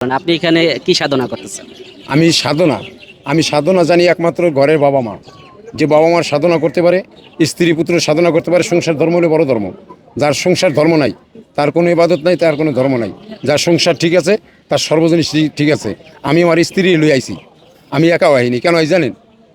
আপনি এখানে কি সাধনা করতেছেন? আমি সাধনা আমি সাধনা জানি একমাত্র ঘরের বাবা মা। যে বাবা মার সাধনা করতে পারে স্ত্রী পুত্র সাধনা করতে পারে সংসার ধর্ম হলে বড় ধর্ম। যার সংসার ধর্ম নাই তার কোনো ইবাদত নাই তার কোনো ধর্ম নাই। যার সংসার ঠিক আছে তার সর্বজনীন ঠিক- ঠিক আছে। আমি আমার স্ত্রী লই আইছি। আমি একা হইনি কেন হয় জানেন?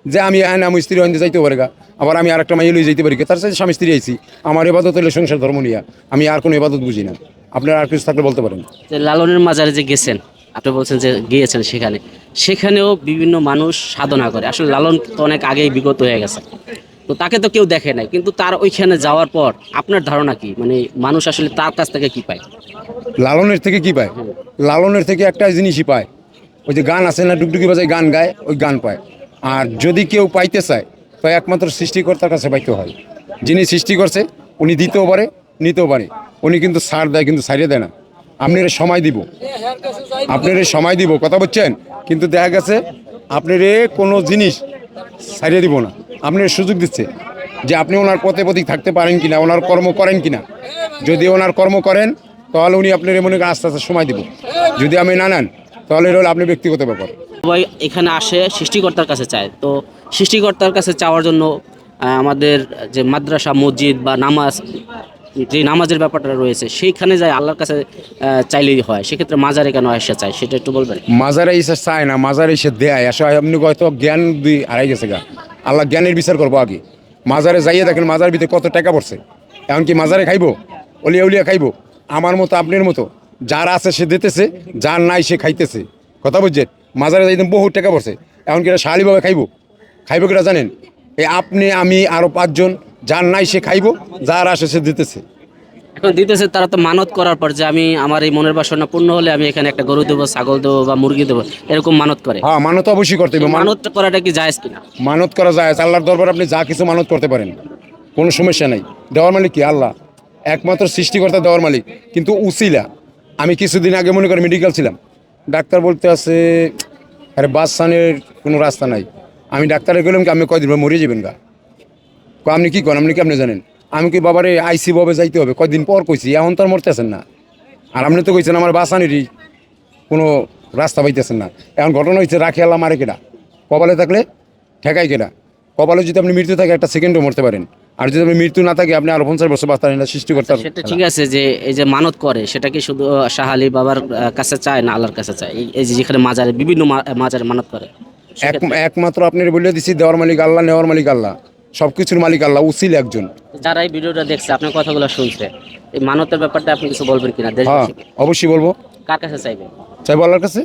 যে আমি আইন আমি স্ত্রী হইতে যাইতে পারে গা। আবার আমি আরেকটা মাইয়ে লই যাইতে পারি তার সাথে স্বামী স্ত্রী আইছি। আমার ইবাদত হলে সংসার ধর্ম নিয়া। আমি আর কোনো ইবাদত বুঝি না। আপনারা আর কিছু থাকলে বলতে পারেন। যে লালনের মাজারে যে গেছেন আপনি বলছেন যে গিয়েছেন সেখানে। সেখানেও বিভিন্ন মানুষ সাধনা করে। আসলে লালন তো অনেক আগেই বিগত হয়ে গেছে। তো তাকে তো কেউ দেখে নাই। কিন্তু তার ওইখানে যাওয়ার পর আপনার ধারণা কি? মানে মানুষ আসলে তার কাছ থেকে কি পায়? লালনের থেকে কি পায়? লালনের থেকে একটা জিনিসই পায়। ওই যে গান আছে না ডুগডুগি বাজায় গান গায় ওই গান পায়। আর যদি কেউ পাইতে চায় তো একমাত্র সৃষ্টিকর্তার কাছে পাইতে হয়। যিনি সৃষ্টি করছে উনি দিতেও পারে নিতেও পারে। উনি কিন্তু সার দেয় কিন্তু সারিয়ে দেয় না। আপনার সময় দিব। আপনার সময় দিব, কথা বলছেন? কিন্তু দেখা গেছে, আপনার কোনো জিনিস সারিয়ে দিব না। আপনার সুযোগ দিচ্ছে যে আপনি ওনার পথে পথিক থাকতে পারেন কিনা, ওনার কর্ম করেন কিনা। যদি ওনার কর্ম করেন, তাহলে উনি আপনার মনে আস্তে আস্তে সময় দিব। যদি আমি না নেন, তাহলে হলো আপনি ব্যক্তিগত ব্যাপার। সবাই এখানে আসে, সৃষ্টিকর্তার কাছে চায়। তো সৃষ্টিকর্তার কাছে চাওয়ার জন্য আমাদের যে মাদ্রাসা, মসজিদ বা নামাজ যে নামাজের ব্যাপারটা রয়েছে, সেইখানে যায় আল্লাহর কাছে চাইলেই হয়। সেক্ষেত্রে মাজারে কেন আসা চায়, সেটা একটু বলবেন? মাজারে এসে চায় না, মাজারে এসে দেয়। আসলে আপনি হয়তো জ্ঞান দুই হারাই গেছে গা। আল্লাহ জ্ঞানের বিচার করব আগে। মাজারে যাইয়ে দেখেন মাজার ভিতরে কত টাকা পড়ছে। এমনকি মাজারে খাইবো, অলিয়া উলিয়া খাইবো। আমার মতো, আপনার মতো, যার আছে সে দিতেছে, যার নাই সে খাইতেছে। কথা বুঝছেন? মাজারে যাইতে বহু টাকা পড়ছে। এমনকি এটা শালিভাবে খাইবো। খাইবো কিনা জানেন? আপনি আমি আরও পাঁচজন যার নাই সে খাইবো যার আসে সে দিতেছে। এখন দিতেছে তারা তো মানত করার পর যে আমি আমার এই মনের বাসনা পূর্ণ হলে আমি এখানে একটা গরু দেবো ছাগল দেবো বা মুরগি দেবো এরকম মানত করে। হ্যাঁ মানত অবশ্যই করতে হবে। মানত করাটা কি জায়েজ কিনা? মানত করা যায় আল্লাহর দরবার আপনি যা কিছু মানত করতে পারেন। কোনো সমস্যা নাই। দেওয়ার মালিক কি? আল্লাহ। একমাত্র সৃষ্টিকর্তা দেওয়ার মালিক। কিন্তু উসিলা। আমি কিছুদিন আগে মনে করি মেডিকেল ছিলাম। ডাক্তার বলতে আছে আরে বাস সানের কোনো রাস্তা নাই। আমি ডাক্তারে গেলাম কি আপনি কয়দিন পর মরে যাবেন গা? আপনি কি করেন? আপনি কি আপনি জানেন? আমি কি বাবারে আইসি ভাবে যাইতে হবে? কয়দিন পর কইছি, এখন তো আর মরতেছেন না। আর আপনি তো কইছেন আমার বাসানেরই কোনো রাস্তা পাইতেছেন না। এখন ঘটনা হচ্ছে রাখি আল্লাহ মারে কেডা কপালে থাকলে ঠেকাই কেডা? কপালে যদি আপনি মৃত্যু থাকে, একটা সেকেন্ডও মরতে পারেন। আর যদি আপনি মৃত্যু না থাকে, আপনি আরও পঞ্চাশ বছর বাঁচতে পারেন সৃষ্টি করতে সেটা ঠিক আছে যে, এই যে মানত করে, সেটা কি শুধু শাহালি বাবার কাছে চায় না আল্লাহর কাছে চায়? এই- যে যেখানে মাজারে, বিভিন্ন মাজারে মানত করে। এক একমাত্র আপনি বলে দিচ্ছি দেওয়ার মালিক আল্লাহ নেওয়ার মালিক আল্লাহ। সব কিছুর মালিক আল্লাহ উসিল একজন। যারা এই ভিডিওটা দেখছে আপনার কথাগুলো শুনছে এই মানতের ব্যাপারটা আপনি কিছু বলবেন কিনা হ্যাঁ অবশ্যই বলব। কার কাছে চাইবেন? চাইব আল্লাহর কাছে?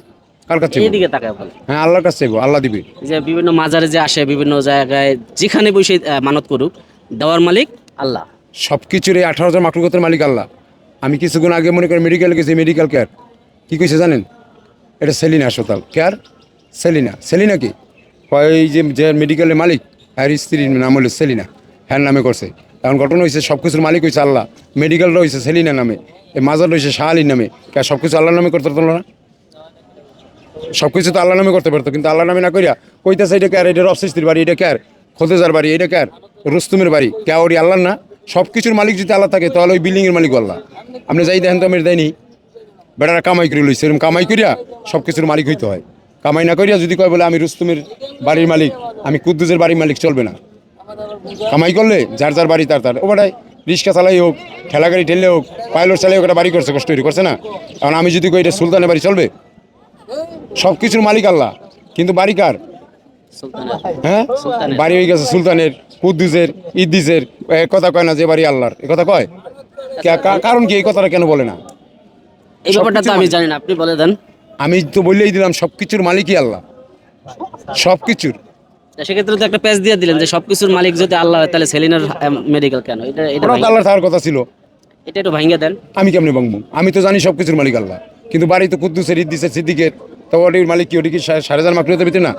কার কাছে চাইব? তাকায় বলে হ্যাঁ আল্লাহর কাছে চাইব আল্লাহ দিবে। যে বিভিন্ন মাজারে যে আসে বিভিন্ন জায়গায় যেখানে বসে আহ, মানত করুক দেওয়ার মালিক আল্লাহ। সব কিছুর এই আঠারো হাজার মাকলুকতের মালিক আল্লাহ। আমি কিছুক্ষণ আগে মনে করি মেডিকেল গেছি মেডিকেল কেয়ার কী কইছে জানেন? এটা সেলিনা হাসপাতাল। কেয়ার সেলিনা। সেলিনা কি? এই যে যে মেডিকেলের মালিক, আর স্ত্রীর নাম হলো সেলিনা। হ্যার নামে করছে। এখন ঘটনা হয়েছে সব কিছুর মালিক হয়েছে আল্লাহ। মেডিকেলটা হয়েছে সেলিনা নামে। এই মাজার রয়েছে শাহ আলীর নামে। কে সব কিছু আল্লাহর নামে করতে পারতো না? সব কিছু তো আল্লাহ নামে করতে পারতো, কিন্তু আল্লাহ নামে না করিয়া কইতেছে, এটা ক্যার এটা রফসিস্তির বাড়ি, এটা ক্যার খোদেজার বাড়ি, এটা ক্যার রুস্তুমের বাড়ি। কে ওরি আল্লাহ না? সব কিছুর মালিক যদি আল্লাহ থাকে, তাহলে ওই বিল্ডিংয়ের মালিক আল্লাহ। আপনি যাই দেখেন তো আমি দেয়নি। বেটারা কামাই করে লইছে। এরকম কামাই করিয়া সব কিছুর মালিক হইতে হয়। কামাই না করিয়া যদি কয় বলে আমি রুস্তুমের বাড়ির মালিক আমি কুদ্দুজের বাড়ির মালিক চলবে না। কামাই করলে যার যার বাড়ি তার তার। ও বেটাই রিক্সা চালাই হোক ঠেলা গাড়ি ঠেললে হোক পাইলট চালাই হোক একটা বাড়ি করছে কষ্ট তৈরি করছে না? কারণ আমি যদি কই এটা সুলতানের বাড়ি চলবে? সব কিছুর মালিক আল্লাহ। কিন্তু বাড়ি কার? হ্যাঁ? বাড়ি হয়ে গেছে সুলতানের কুদ্দুসের ইদ্দিসের। এ কথা কয় না যে বাড়ি আল্লাহর? এ কথা কয়? কারণ কি এই কথাটা কেন বলে না? এই ব্যাপারটা তো আমি জানি না আপনি বলে দেন। আমি তো বললেই দিলাম সব কিছুর মালিকই আল্লাহ। সব কিছুর সেক্ষেত্রে তো একটা পেজ দিয়ে দিলেন যে সবকিছুর মালিক যদি আল্লাহ হয় তাহলে সেলিনার মেডিকেল কেন? এটা এটা থাকার কথা ছিল। এটা একটু ভাঙ্গে দেন। আমি কেমনি ভাঙবো? আমি তো জানি সব কিছুর মালিক আল্লাহ। কিন্তু বাড়ি তো কুদ্দুসের ইদ্দিসের সিদ্দিকের তো ওটির মালিক কি? ওটি কি সাড়ে হাজার ভিতরে না?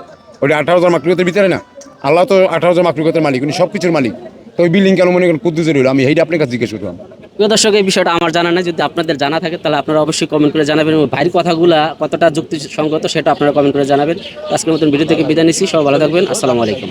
ওটি আঠারো হাজার মাকলুতের ভিতরে না? আল্লাহ তো আঠারো হাজার মাকলুতের মালিক উনি সব কিছুর মালিক। তো ওই বিল্ডিং কেন মনে করেন কুদ্দুসের হইল? আমি এইটা আপনার কাছে জিজ্ঞেস করলাম। প্রিয় দর্শক, এই বিষয়টা আমার জানা নেই। যদি আপনাদের জানা থাকে, তাহলে আপনারা অবশ্যই কমেন্ট করে জানাবেন এবং ভাইয়ের কথাগুলা কতটা যুক্তিসঙ্গত সেটা আপনারা কমেন্ট করে জানাবেন। আজকের মতন ভিডিও থেকে বিদায় নিচ্ছি। সব ভালো থাকবেন। আসসালামু আলাইকুম।